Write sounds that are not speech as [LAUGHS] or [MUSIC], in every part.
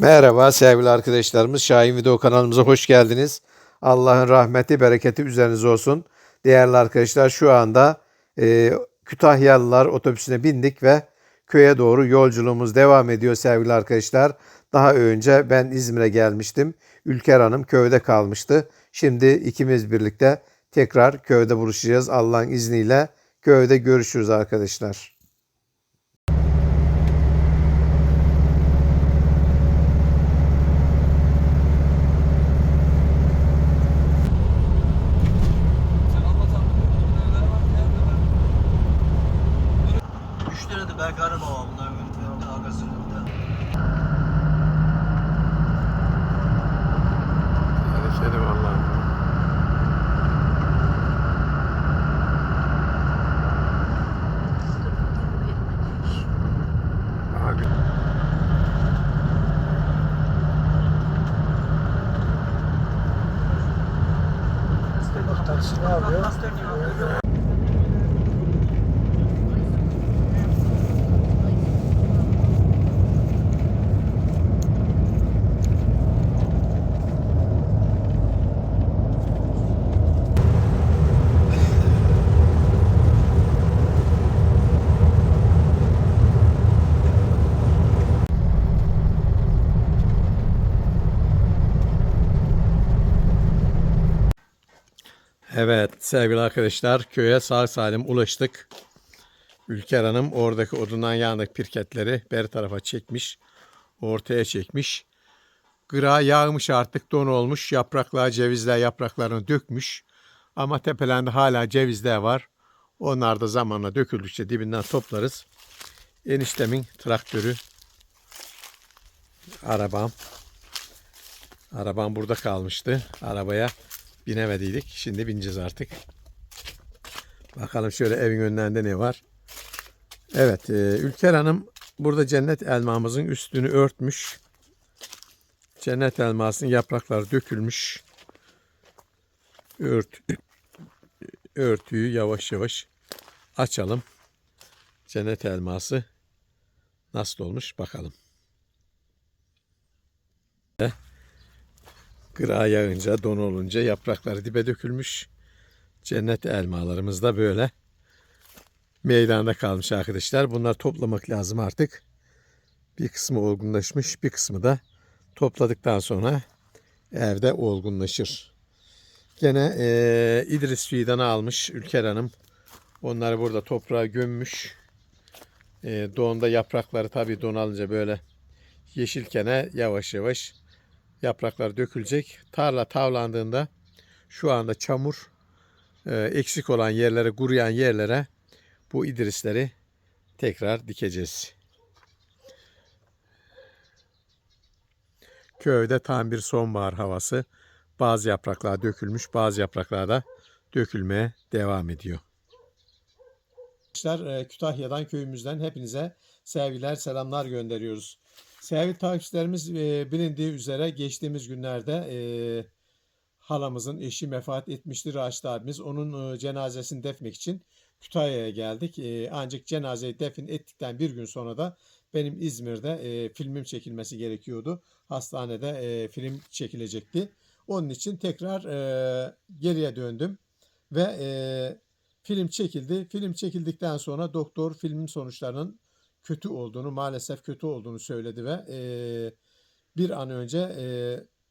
Merhaba sevgili arkadaşlarımız. Şahin Video kanalımıza hoş geldiniz. Allah'ın rahmeti, bereketi üzerinize olsun. Değerli arkadaşlar şu anda e, Kütahyalılar otobüsüne bindik ve köye doğru yolculuğumuz devam ediyor sevgili arkadaşlar. Daha önce ben İzmir'e gelmiştim. Ülker Hanım köyde kalmıştı. Şimdi ikimiz birlikte tekrar köyde buluşacağız Allah'ın izniyle. Köyde görüşürüz arkadaşlar. Üç lira da belki araba var bunlar böyle arkasında. Görüşelim Allah'ım. Abi. Taksi ne yapıyor? Evet sevgili arkadaşlar köye sağ salim ulaştık. Ülker Hanım oradaki odundan yanındaki pirketleri beri tarafa çekmiş. Ortaya çekmiş. Gıra yağmış artık don olmuş. Yapraklar cevizler yapraklarını dökmüş. Ama tepelerinde hala cevizler var. Onlar da zamanla döküldükçe dibinden toplarız. Eniştemin traktörü. Arabam. Arabam burada kalmıştı. Arabaya binemediydik. Şimdi bineceğiz artık. Bakalım şöyle evin önlerinde ne var. Evet, e, Ülker Hanım burada cennet elmamızın üstünü örtmüş. Cennet elmasının yaprakları dökülmüş. Ört, [COUGHS] örtüyü yavaş yavaş açalım. Cennet elması nasıl olmuş bakalım. Gıra yağınca, don olunca yaprakları dibe dökülmüş. Cennet elmalarımız da böyle meydanda kalmış arkadaşlar. Bunları toplamak lazım artık. Bir kısmı olgunlaşmış, bir kısmı da topladıktan sonra evde olgunlaşır. Gene eee, İdris fidanı almış Ülker Hanım. Onları burada toprağa gömmüş. Eee doğunda yaprakları tabii don alınca böyle yeşilkene yavaş yavaş yapraklar dökülecek. Tarla tavlandığında şu anda çamur e, eksik olan yerlere, kuruyan yerlere bu idrisleri tekrar dikeceğiz. Köyde tam bir sonbahar havası. Bazı yapraklar dökülmüş, bazı yapraklar da dökülmeye devam ediyor. Arkadaşlar e, Kütahya'dan köyümüzden hepinize sevgiler, selamlar gönderiyoruz. Sevgili takipçilerimiz e, bilindiği üzere geçtiğimiz günlerde e, halamızın eşi vefat etmişti Raşit abimiz. Onun e, cenazesini defmek için Kütahya'ya geldik. E, ancak cenazeyi defin ettikten bir gün sonra da benim İzmir'de e, filmim çekilmesi gerekiyordu. Hastanede e, film çekilecekti. Onun için tekrar e, geriye döndüm ve e, film çekildi. Film çekildikten sonra doktor filmin sonuçlarının kötü olduğunu, maalesef kötü olduğunu söyledi ve e, bir an önce e,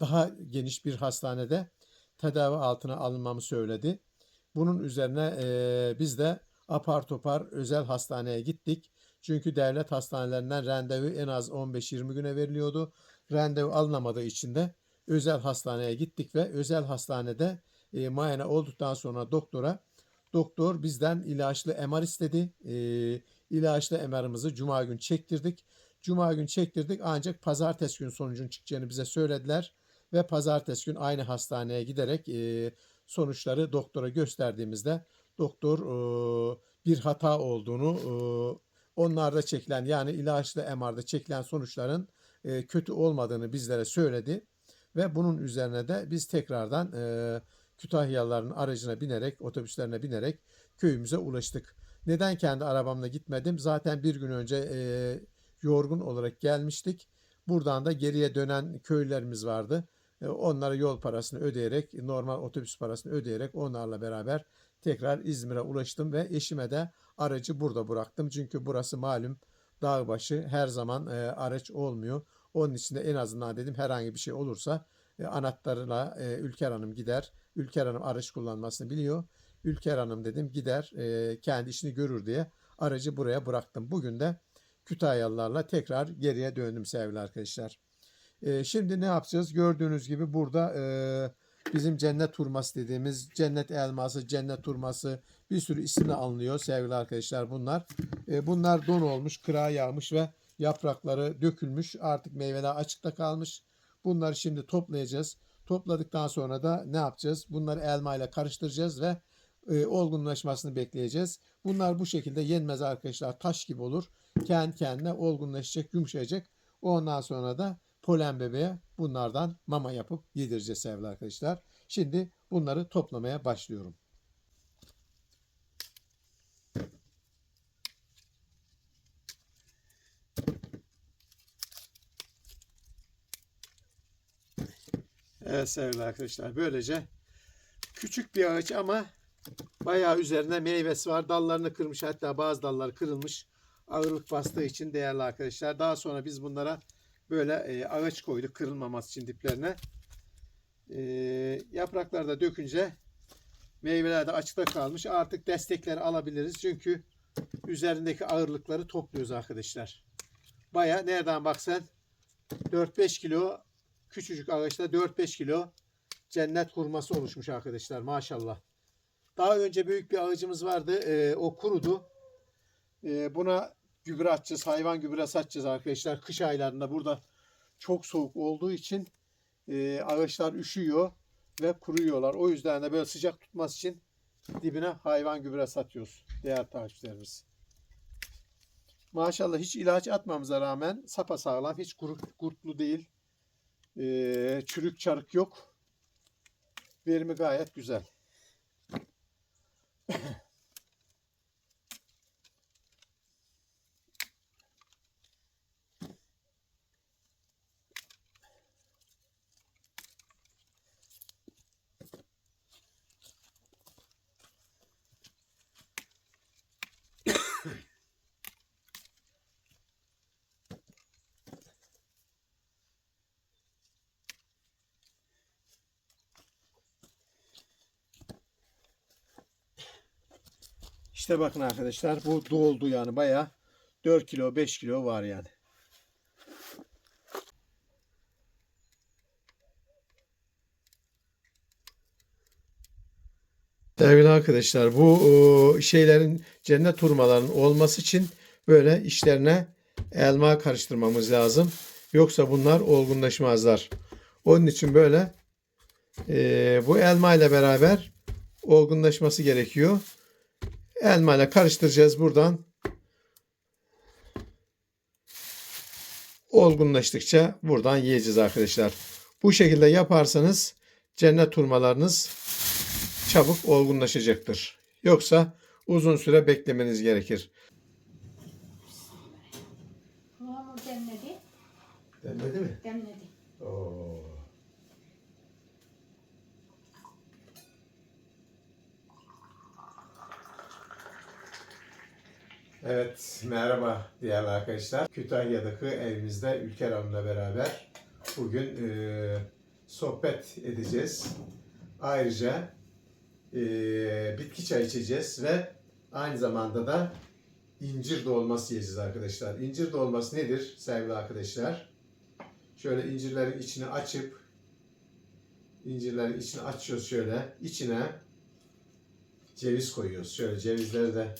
daha geniş bir hastanede tedavi altına alınmamı söyledi. Bunun üzerine e, biz de apar topar özel hastaneye gittik. Çünkü devlet hastanelerinden randevu en az 15-20 güne veriliyordu. Randevu alınamadığı için de özel hastaneye gittik ve özel hastanede e, muayene olduktan sonra doktora doktor bizden ilaçlı MR istedi. E, ilaçlı MR'ımızı cuma gün çektirdik. Cuma gün çektirdik ancak pazartesi gün sonucun çıkacağını bize söylediler. Ve pazartesi gün aynı hastaneye giderek e, sonuçları doktora gösterdiğimizde doktor e, bir hata olduğunu e, onlarda çekilen yani ilaçlı MR'da çekilen sonuçların e, kötü olmadığını bizlere söyledi. Ve bunun üzerine de biz tekrardan e, Kütahyalıların aracına binerek, otobüslerine binerek köyümüze ulaştık. Neden kendi arabamla gitmedim? Zaten bir gün önce e, yorgun olarak gelmiştik. Buradan da geriye dönen köylerimiz vardı. E, Onlara yol parasını ödeyerek, normal otobüs parasını ödeyerek onlarla beraber tekrar İzmir'e ulaştım ve eşime de aracı burada bıraktım. Çünkü burası malum dağ başı her zaman e, araç olmuyor. Onun için de en azından dedim herhangi bir şey olursa e, anahtarla e, Ülker Hanım gider. Ülker Hanım araç kullanmasını biliyor. Ülker Hanım dedim gider e, kendi işini görür diye aracı buraya bıraktım. Bugün de Kütahyalılarla tekrar geriye döndüm sevgili arkadaşlar. E, şimdi ne yapacağız? Gördüğünüz gibi burada e, bizim cennet hurması dediğimiz cennet elması, cennet hurması bir sürü isimle anılıyor sevgili arkadaşlar bunlar. Bunlar don olmuş, kırağa yağmış ve yaprakları dökülmüş. Artık meyveler açıkta kalmış. Bunları şimdi toplayacağız. Topladıktan sonra da ne yapacağız? Bunları elma ile karıştıracağız ve e, olgunlaşmasını bekleyeceğiz. Bunlar bu şekilde yenmez arkadaşlar. Taş gibi olur. Kendi kendine olgunlaşacak, yumuşayacak. Ondan sonra da polen bebeğe bunlardan mama yapıp yedireceğiz sevgili arkadaşlar. Şimdi bunları toplamaya başlıyorum. Evet sevgili arkadaşlar böylece küçük bir ağaç ama bayağı üzerine meyvesi var. Dallarını kırmış hatta bazı dallar kırılmış. Ağırlık bastığı için değerli arkadaşlar. Daha sonra biz bunlara böyle e, ağaç koyduk kırılmaması için diplerine. E, yaprakları da dökünce meyveler de açıkta kalmış. Artık destekleri alabiliriz. Çünkü üzerindeki ağırlıkları topluyoruz arkadaşlar. Bayağı nereden baksan 4-5 kilo küçücük ağaçta 4-5 kilo cennet hurması oluşmuş arkadaşlar maşallah. Daha önce büyük bir ağacımız vardı. Ee, o kurudu. Ee, buna gübre atacağız. Hayvan gübresi atacağız arkadaşlar. Kış aylarında burada çok soğuk olduğu için e, ağaçlar üşüyor ve kuruyorlar. O yüzden de böyle sıcak tutması için dibine hayvan gübresi atıyoruz. Değerli takipçilerimiz. Maşallah hiç ilaç atmamıza rağmen sapasağlam. Hiç kuru, kurtlu değil. Ee, çürük çarık yok. Verimi gayet güzel. İşte bakın arkadaşlar bu doldu yani bayağı 4 kilo 5 kilo var yani. Sevgili arkadaşlar bu e, şeylerin cennet hurmalarının olması için böyle işlerine elma karıştırmamız lazım. Yoksa bunlar olgunlaşmazlar. Onun için böyle e, bu elma ile beraber olgunlaşması gerekiyor. Elma ile karıştıracağız buradan. Olgunlaştıkça buradan yiyeceğiz arkadaşlar. Bu şekilde yaparsanız cennet hurmalarınız çabuk olgunlaşacaktır. Yoksa uzun süre beklemeniz gerekir. Demledi, Demledi mi? demledi. Oo. Evet, merhaba değerli arkadaşlar. Kütahya'daki evimizde Ülker Hanım'la beraber bugün e, sohbet edeceğiz. Ayrıca e, bitki çay içeceğiz ve aynı zamanda da incir dolması yiyeceğiz arkadaşlar. İncir dolması nedir sevgili arkadaşlar? Şöyle incirlerin içini açıp incirlerin içini açıyoruz şöyle. içine ceviz koyuyoruz. Şöyle cevizleri de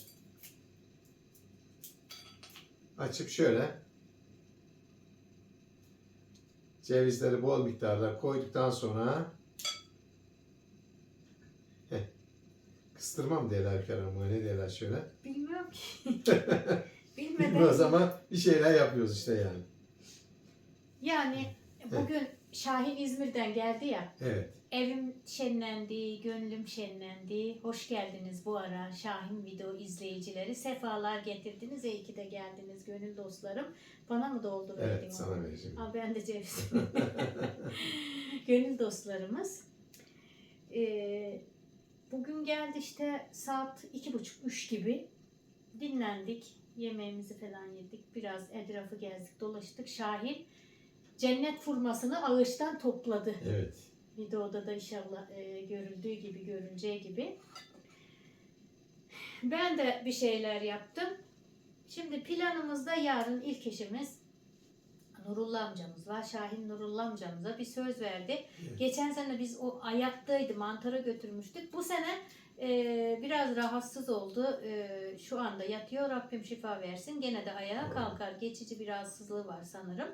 açıp şöyle cevizleri bol miktarda koyduktan sonra heh, kıstırma mı derler Kerem? Ne derler şöyle? Bilmiyorum ki. [LAUGHS] o Bilmeden. zaman bir şeyler yapıyoruz işte yani. Yani Bugün Şahin İzmir'den geldi ya. Evet. Evim şenlendi, gönlüm şenlendi. Hoş geldiniz bu ara Şahin video izleyicileri. Sefalar getirdiniz. İyi ki de geldiniz gönül dostlarım. Bana mı doldu verdin Evet onu? sana vereceğim. Aa, ben de ceviz. [LAUGHS] Gönül dostlarımız. Ee, bugün geldi işte saat iki buçuk, üç gibi. Dinlendik. Yemeğimizi falan yedik. Biraz etrafı gezdik, dolaştık. Şahin cennet furmasını ağaçtan topladı. Evet. Videoda da inşallah e, görüldüğü gibi, görüleceği gibi. Ben de bir şeyler yaptım. Şimdi planımızda yarın ilk işimiz Nurullah amcamız var. Şahin Nurullah amcamıza bir söz verdi. Evet. Geçen sene biz o ayaktaydı, mantara götürmüştük. Bu sene e, biraz rahatsız oldu. E, şu anda yatıyor. Rabbim şifa versin. Gene de ayağa kalkar. Geçici bir rahatsızlığı var sanırım.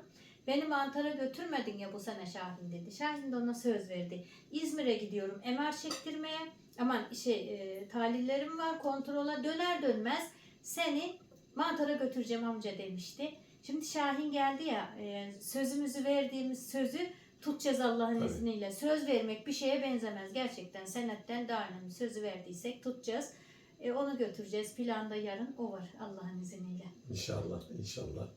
Beni mantara götürmedin ya bu sene Şahin dedi. Şahin de ona söz verdi. İzmir'e gidiyorum MR çektirmeye. Aman şey e, tahlillerim var kontrola döner dönmez seni mantara götüreceğim amca demişti. Şimdi Şahin geldi ya e, sözümüzü verdiğimiz sözü tutacağız Allah'ın Tabii. izniyle. Söz vermek bir şeye benzemez. Gerçekten senetten daha önemli. Sözü verdiysek tutacağız. E, onu götüreceğiz. Planda yarın o var Allah'ın izniyle. İnşallah. İnşallah.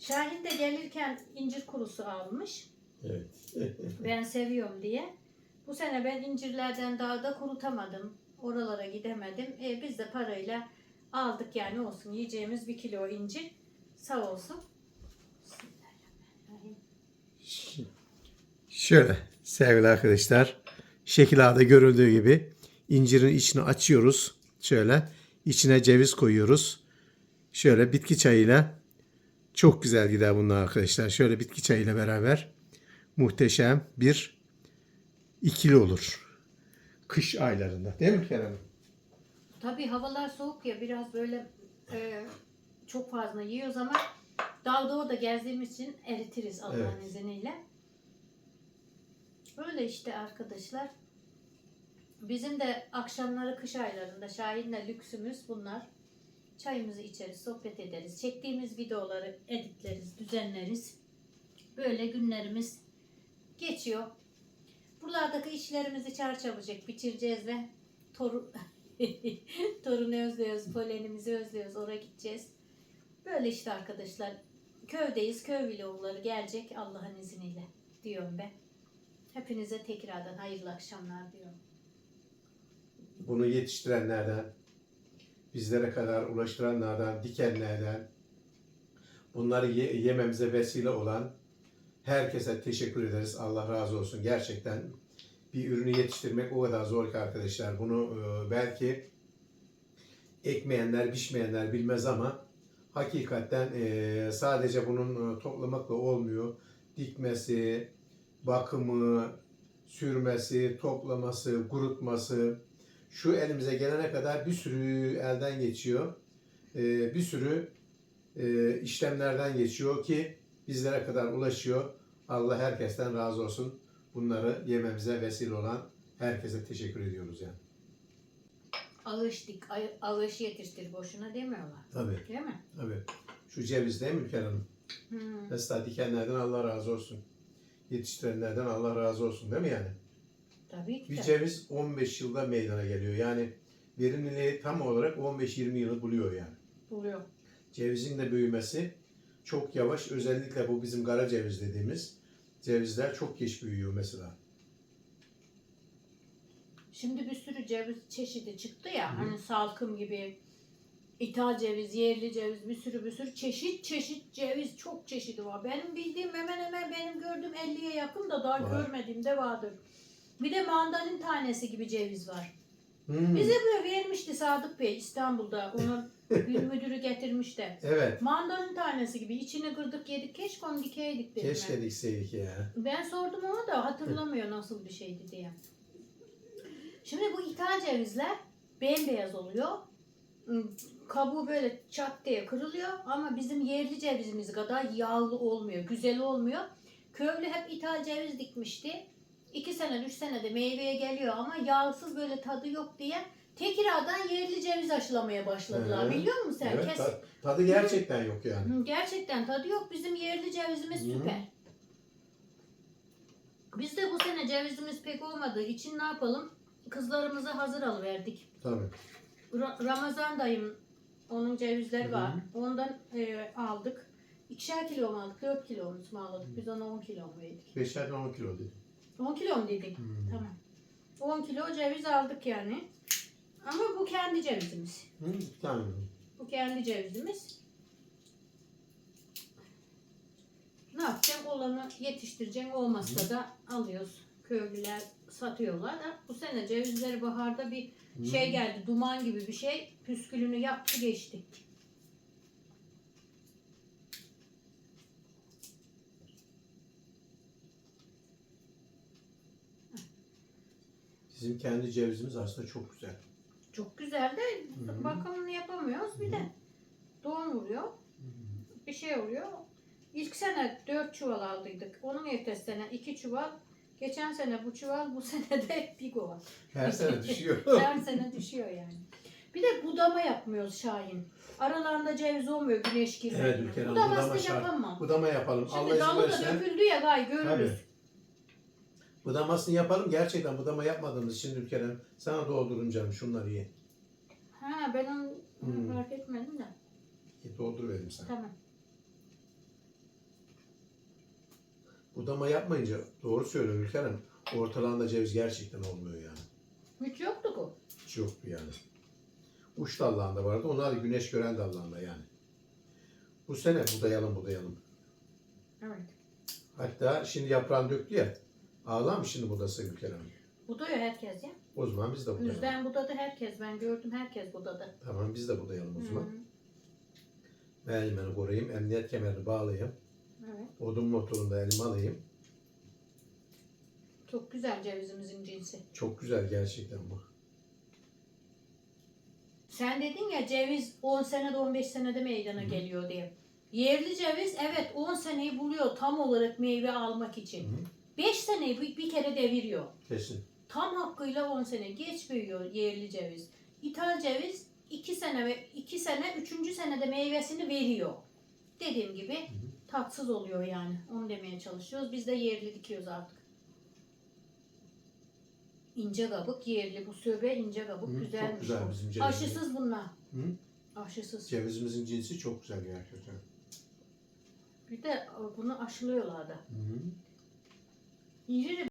Şahin de gelirken incir kurusu almış. Evet. [LAUGHS] Ben seviyorum diye. Bu sene ben incirlerden dağda kurutamadım. Oralara gidemedim. E, biz de parayla aldık yani olsun. Yiyeceğimiz bir kilo incir. Sağ olsun. Şöyle sevgili arkadaşlar. Şekil A'da görüldüğü gibi incirin içini açıyoruz. Şöyle içine ceviz koyuyoruz. Şöyle bitki çayıyla çok güzel gider bunlar arkadaşlar. Şöyle bitki çayıyla beraber muhteşem bir ikili olur. Kış aylarında. Değil mi Kerem? Tabii havalar soğuk ya biraz böyle e, çok fazla yiyoruz ama dağda orada gezdiğimiz için eritiriz Allah'ın Evet. izniyle. Öyle işte arkadaşlar. Bizim de akşamları kış aylarında Şahin'le lüksümüz bunlar. Çayımızı içeriz, sohbet ederiz. Çektiğimiz videoları editleriz, düzenleriz. Böyle günlerimiz geçiyor. Buralardaki işlerimizi çarçabucak bitireceğiz ve torun [LAUGHS] torunu özlüyoruz, polenimizi özlüyoruz, oraya gideceğiz. Böyle işte arkadaşlar. Köydeyiz, köy vlogları gelecek Allah'ın izniyle diyorum ben. Hepinize tekrardan hayırlı akşamlar diyorum. Bunu yetiştirenlerden, bizlere kadar ulaştıranlardan, dikenlerden, bunları ye- yememize vesile olan herkese teşekkür ederiz. Allah razı olsun. Gerçekten bir ürünü yetiştirmek o kadar zor ki arkadaşlar. Bunu e, belki ekmeyenler, biçmeyenler bilmez ama hakikaten e, sadece bunun e, toplamakla olmuyor. Dikmesi, bakımı, sürmesi, toplaması, kurutması, şu elimize gelene kadar bir sürü elden geçiyor. Ee, bir sürü e, işlemlerden geçiyor ki bizlere kadar ulaşıyor. Allah herkesten razı olsun. Bunları yememize vesile olan herkese teşekkür ediyoruz yani. Ay- ağış yetiştir boşuna demiyorlar. Tabii, Değil mi? tabii. Şu ceviz değil mi Ülker Hanım? Hmm. Mesela dikenlerden Allah razı olsun. Yetiştirenlerden Allah razı olsun değil mi yani? Tabii ki Bir de. ceviz 15 yılda meydana geliyor. Yani verimliliği tam olarak 15-20 yılı buluyor yani. Buluyor. Cevizin de büyümesi çok yavaş. Özellikle bu bizim kara ceviz dediğimiz cevizler çok geç büyüyor mesela. Şimdi bir sürü ceviz çeşidi çıktı ya. Hani salkım gibi, ithal ceviz, yerli ceviz, bir sürü bir sürü çeşit çeşit ceviz çok çeşidi var. Benim bildiğim hemen hemen benim gördüğüm 50'ye yakın da daha Var. görmediğim de vardır. Bir de mandalin tanesi gibi ceviz var. Hmm, Bize buraya vermişti Sadık Bey İstanbul'da. Onun [LAUGHS] bir müdürü getirmiş de. Evet. Mandalin tanesi gibi içini kırdık yedik. Keşke onu dikeydik dedim. ben. Keşke dikseydik ya. Ben sordum ona da hatırlamıyor nasıl bir şeydi diye. Şimdi bu ithal cevizler bembeyaz oluyor. Hmm, Kabuğu böyle çat diye kırılıyor ama bizim yerli cevizimiz kadar yağlı olmuyor, güzel olmuyor. Köylü hep ithal ceviz dikmişti. İki sene, üç senede meyveye geliyor ama yağsız böyle tadı yok diye Tekirdağ'dan yerli ceviz aşılamaya başladılar. Hı. Biliyor musun sen? Evet, Kes- ta- tadı gerçekten yok yani. Hı, Gerçekten tadı yok. Bizim yerli cevizimiz Hı. süper. Biz de bu sene cevizimiz pek olmadığı için ne yapalım? Kızlarımıza hazır alıverdik. Tabii. Ra- Ramazan dayım onun cevizleri Hı var. Ondan e, aldık. İkişer kilo mu aldık? Dört kilo mu aldık? Biz ona on kilo mu verdik? Beşerden 10 kilo dedi. 10 kilo mu dedik? Hmm. Tamam. 10 kilo ceviz aldık yani. Ama bu kendi cevizimiz. Hı, bir tane. Bu kendi cevizimiz. Ne yapacağım? Olanı yetiştireceğim. Olmazsa da alıyoruz. Köylüler satıyorlar da bu sene cevizleri baharda bir Hı. şey geldi. Duman gibi bir şey. Püskülünü yaptı geçti. Bizim kendi cevizimiz aslında çok güzel. Çok güzel de Hı. bakımını yapamıyoruz. Bir de doğum vuruyor. Bir şey oluyor. İlk sene 4 çuval aldıydık. Onun ertesi sene 2 çuval. Geçen sene bu çuval, bu [LAUGHS] sene de bir kova. Her sene [LAUGHS] düşüyor. Her sene düşüyor yani. Bir de budama yapmıyoruz Şahin. Aralarında ceviz olmuyor güneş girmeden. Evet, Ülker Hanım, Budamasını budama şart. yapamam. Budama yapalım. Allah Şimdi izin dalı da verirse. döküldü ya gay görürüz. Tabii. Budamasını yapalım. Gerçekten budama yapmadığımız için Ülker'im sana doldurun canım şunları ye. Ha ben onu Hmm. fark etmedim de. Ye, Dolduruverim sana. Tamam. Budama yapmayınca doğru söylüyor Ülker'im. Ortalığında ceviz gerçekten olmuyor yani. Hiç yoktu bu. Hiç yoktu yani. Uç dallağında vardı. Onlar da güneş gören dallağında yani. Bu sene budayalım budayalım. Evet. Hatta şimdi yaprağını döktü ya. Ağlar mı şimdi budası Ülker Hanım? Budıyor herkes ya. O zaman biz de budayalım. Yüzden budadı herkes. Ben gördüm herkes budadı. Tamam biz de budayalım o zaman. Hı, Ben elimi koruyayım. Emniyet kemerini bağlayayım. Evet. Odun motorunu da elime alayım. Çok güzel cevizimizin cinsi. Çok güzel gerçekten bu. Sen dedin ya ceviz 10 senede 15 senede meydana geliyor diye. Yerli ceviz evet 10 seneyi buluyor tam olarak meyve almak için. Hı. 5 seneyi bir, bir kere deviriyor. Kesin. Tam hakkıyla 10 sene geç büyüyor yerli ceviz. İthal ceviz 2 sene ve 2 sene 3. senede meyvesini veriyor. Dediğim gibi tatsız oluyor yani. Onu demeye çalışıyoruz. Biz de yerli dikiyoruz artık. İnce kabuk yerli. Bu söbe ince kabuk Hı, çok güzelmiş. güzel bizim cevizimiz. Aşısız bunlar. Hı? Aşısız. Cevizimizin cinsi çok güzel gerçekten. Bir de bunu aşılıyorlar da. Hı hı. İri